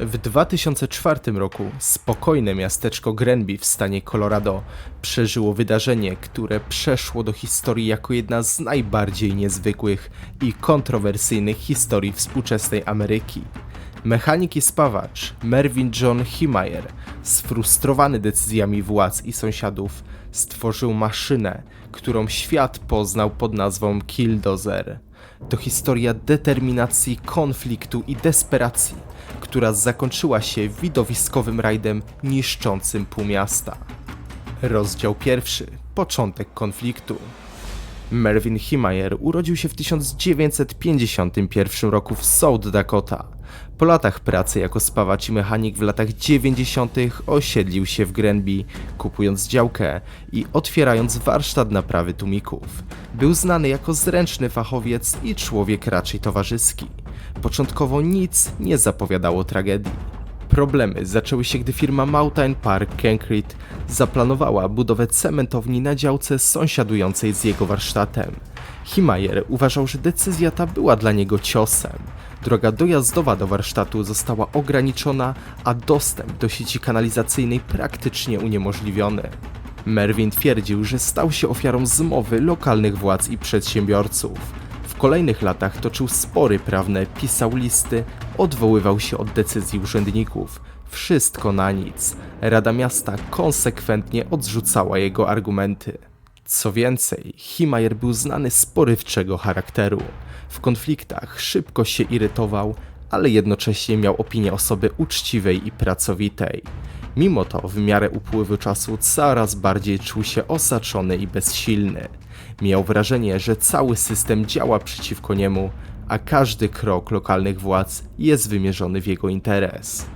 W 2004 roku spokojne miasteczko Grenby w stanie Colorado przeżyło wydarzenie, które przeszło do historii jako jedna z najbardziej niezwykłych i kontrowersyjnych historii współczesnej Ameryki. Mechanik i spawacz Mervyn John Himeyer, sfrustrowany decyzjami władz i sąsiadów, stworzył maszynę, którą świat poznał pod nazwą Killdozer. To historia determinacji, konfliktu i desperacji, która zakończyła się widowiskowym rajdem niszczącym pół miasta. Rozdział pierwszy. Początek konfliktu. Mervyn Himeyer urodził się w 1951 roku w South Dakota. Po latach pracy jako spawacz i mechanik w latach 90. osiedlił się w Grenby, kupując działkę i otwierając warsztat naprawy tłumików. Był znany jako zręczny fachowiec i człowiek raczej towarzyski. Początkowo nic nie zapowiadało tragedii. Problemy zaczęły się, gdy firma Mountain Park Concrete zaplanowała budowę cementowni na działce sąsiadującej z jego warsztatem. Himeyer uważał, że decyzja ta była dla niego ciosem. Droga dojazdowa do warsztatu została ograniczona, a dostęp do sieci kanalizacyjnej praktycznie uniemożliwiony. Mervyn twierdził, że stał się ofiarą zmowy lokalnych władz i przedsiębiorców. W kolejnych latach toczył spory prawne, pisał listy, odwoływał się od decyzji urzędników. Wszystko na nic. Rada Miasta konsekwentnie odrzucała jego argumenty. Co więcej, Himeyer był znany z porywczego charakteru. W konfliktach szybko się irytował, ale jednocześnie miał opinię osoby uczciwej i pracowitej. Mimo to, w miarę upływu czasu, coraz bardziej czuł się osaczony i bezsilny. Miał wrażenie, że cały system działa przeciwko niemu, a każdy krok lokalnych władz jest wymierzony w jego interes.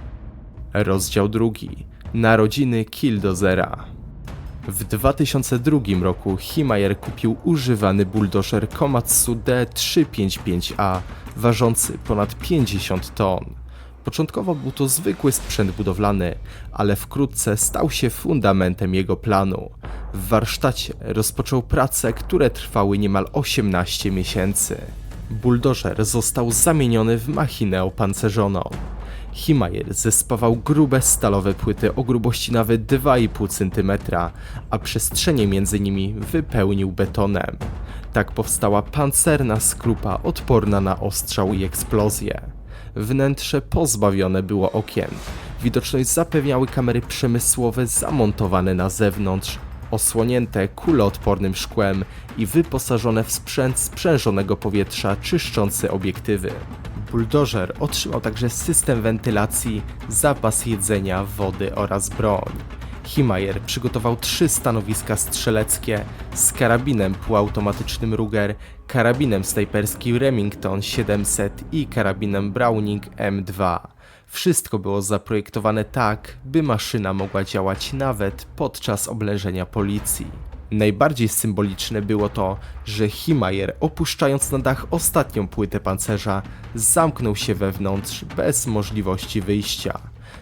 Rozdział drugi. Narodziny Killdozera. W 2002 roku Himeyer kupił używany buldożer Komatsu D355A ważący ponad 50 ton. Początkowo był to zwykły sprzęt budowlany, ale wkrótce stał się fundamentem jego planu. W warsztacie rozpoczął prace, które trwały niemal 18 miesięcy. Buldożer został zamieniony w machinę opancerzoną. Himeyer zespawał grube stalowe płyty o grubości nawet 2,5 cm, a przestrzenie między nimi wypełnił betonem. Tak powstała pancerna skrupa odporna na ostrzał i eksplozję. Wnętrze pozbawione było okien. Widoczność zapewniały kamery przemysłowe zamontowane na zewnątrz, osłonięte kuloodpornym szkłem i wyposażone w sprzęt sprzężonego powietrza czyszczący obiektywy. Buldożer otrzymał także system wentylacji, zapas jedzenia, wody oraz broń. Himeyer przygotował trzy stanowiska strzeleckie z karabinem półautomatycznym Ruger, karabinem snajperskim Remington 700 i karabinem Browning M2. Wszystko było zaprojektowane tak, by maszyna mogła działać nawet podczas oblężenia policji. Najbardziej symboliczne było to, że Himeyer, opuszczając na dach ostatnią płytę pancerza, zamknął się wewnątrz bez możliwości wyjścia.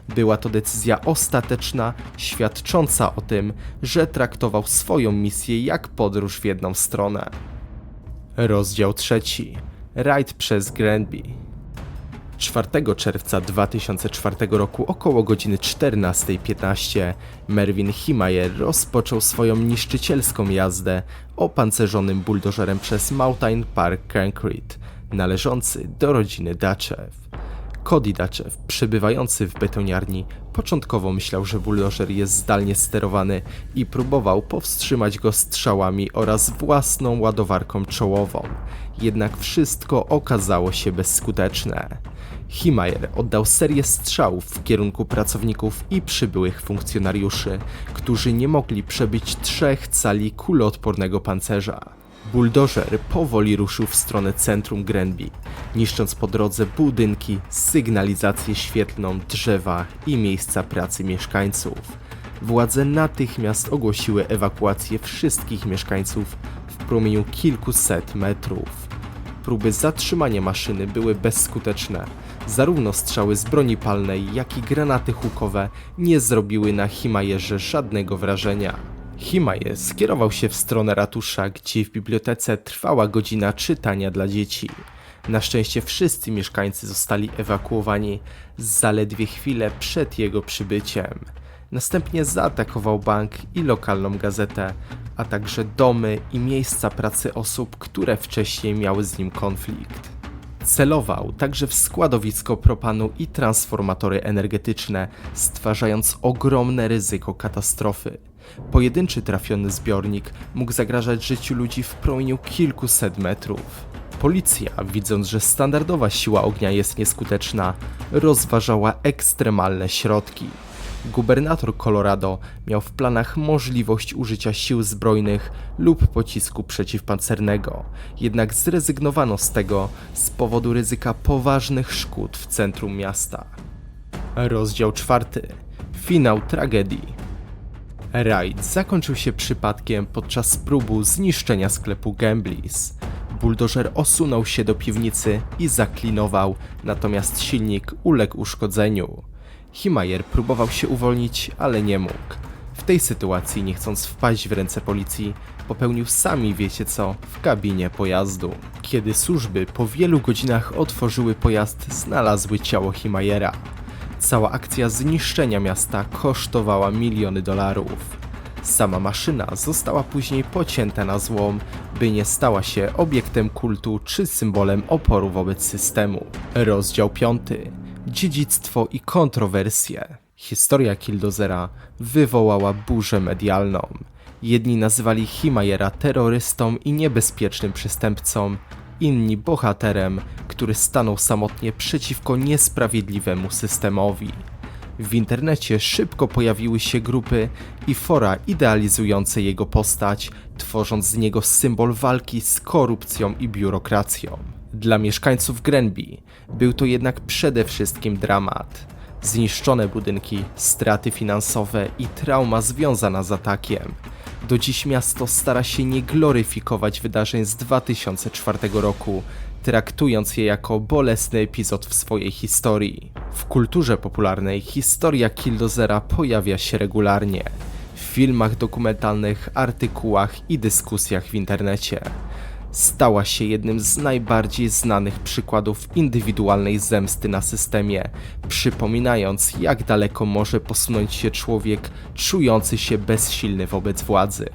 Była to decyzja ostateczna, świadcząca o tym, że traktował swoją misję jak podróż w jedną stronę. Rozdział trzeci. Rajd przez Granby. 4 czerwca 2004 roku około godziny 14.15 Mervyn Himeyer rozpoczął swoją niszczycielską jazdę opancerzonym buldożerem przez Mountain Park Concrete, należący do rodziny Dachew. Cody Dachew, przebywający w betoniarni, początkowo myślał, że buldożer jest zdalnie sterowany i próbował powstrzymać go strzałami oraz własną ładowarką czołową. Jednak wszystko okazało się bezskuteczne. Himeyer oddał serię strzałów w kierunku pracowników i przybyłych funkcjonariuszy, którzy nie mogli przebyć trzech cali kuloodpornego pancerza. Buldożer powoli ruszył w stronę centrum Grenby, niszcząc po drodze budynki, sygnalizację świetlną, drzewa i miejsca pracy mieszkańców. Władze natychmiast ogłosiły ewakuację wszystkich mieszkańców w promieniu kilkuset metrów. Próby zatrzymania maszyny były bezskuteczne. Zarówno strzały z broni palnej, jak i granaty hukowe nie zrobiły na Himajerze żadnego wrażenia. Himaje skierował się w stronę ratusza, gdzie w bibliotece trwała godzina czytania dla dzieci. Na szczęście wszyscy mieszkańcy zostali ewakuowani zaledwie chwilę przed jego przybyciem. Następnie zaatakował bank i lokalną gazetę, a także domy i miejsca pracy osób, które wcześniej miały z nim konflikt. Celował także w składowisko propanu i transformatory energetyczne, stwarzając ogromne ryzyko katastrofy. Pojedynczy trafiony zbiornik mógł zagrażać życiu ludzi w promieniu kilkuset metrów. Policja, widząc, że standardowa siła ognia jest nieskuteczna, rozważała ekstremalne środki. Gubernator Colorado miał w planach możliwość użycia sił zbrojnych lub pocisku przeciwpancernego, jednak zrezygnowano z tego z powodu ryzyka poważnych szkód w centrum miasta. Rozdział czwarty. Finał tragedii. Rajd zakończył się przypadkiem podczas próbu zniszczenia sklepu Gamblis. Buldożer osunął się do piwnicy i zaklinował, natomiast silnik uległ uszkodzeniu. Himajer próbował się uwolnić, ale nie mógł. W tej sytuacji, nie chcąc wpaść w ręce policji, popełnił sami wiecie co w kabinie pojazdu. Kiedy służby po wielu godzinach otworzyły pojazd, znalazły ciało Himajera. Cała akcja zniszczenia miasta kosztowała miliony dolarów. Sama maszyna została później pocięta na złom, by nie stała się obiektem kultu czy symbolem oporu wobec systemu. Rozdział 5. Dziedzictwo i kontrowersje. Historia Kildozera wywołała burzę medialną. Jedni nazywali Himayera terrorystą i niebezpiecznym przestępcą, inni bohaterem, który stanął samotnie przeciwko niesprawiedliwemu systemowi. W internecie szybko pojawiły się grupy i fora idealizujące jego postać, tworząc z niego symbol walki z korupcją i biurokracją. Dla mieszkańców Grenby był to jednak przede wszystkim dramat. Zniszczone budynki, straty finansowe i trauma związana z atakiem. Do dziś miasto stara się nie gloryfikować wydarzeń z 2004 roku, traktując je jako bolesny epizod w swojej historii. W kulturze popularnej historia Kildozera pojawia się regularnie w filmach dokumentalnych, artykułach i dyskusjach w internecie. Stała się jednym z najbardziej znanych przykładów indywidualnej zemsty na systemie, przypominając, jak daleko może posunąć się człowiek czujący się bezsilny wobec władzy.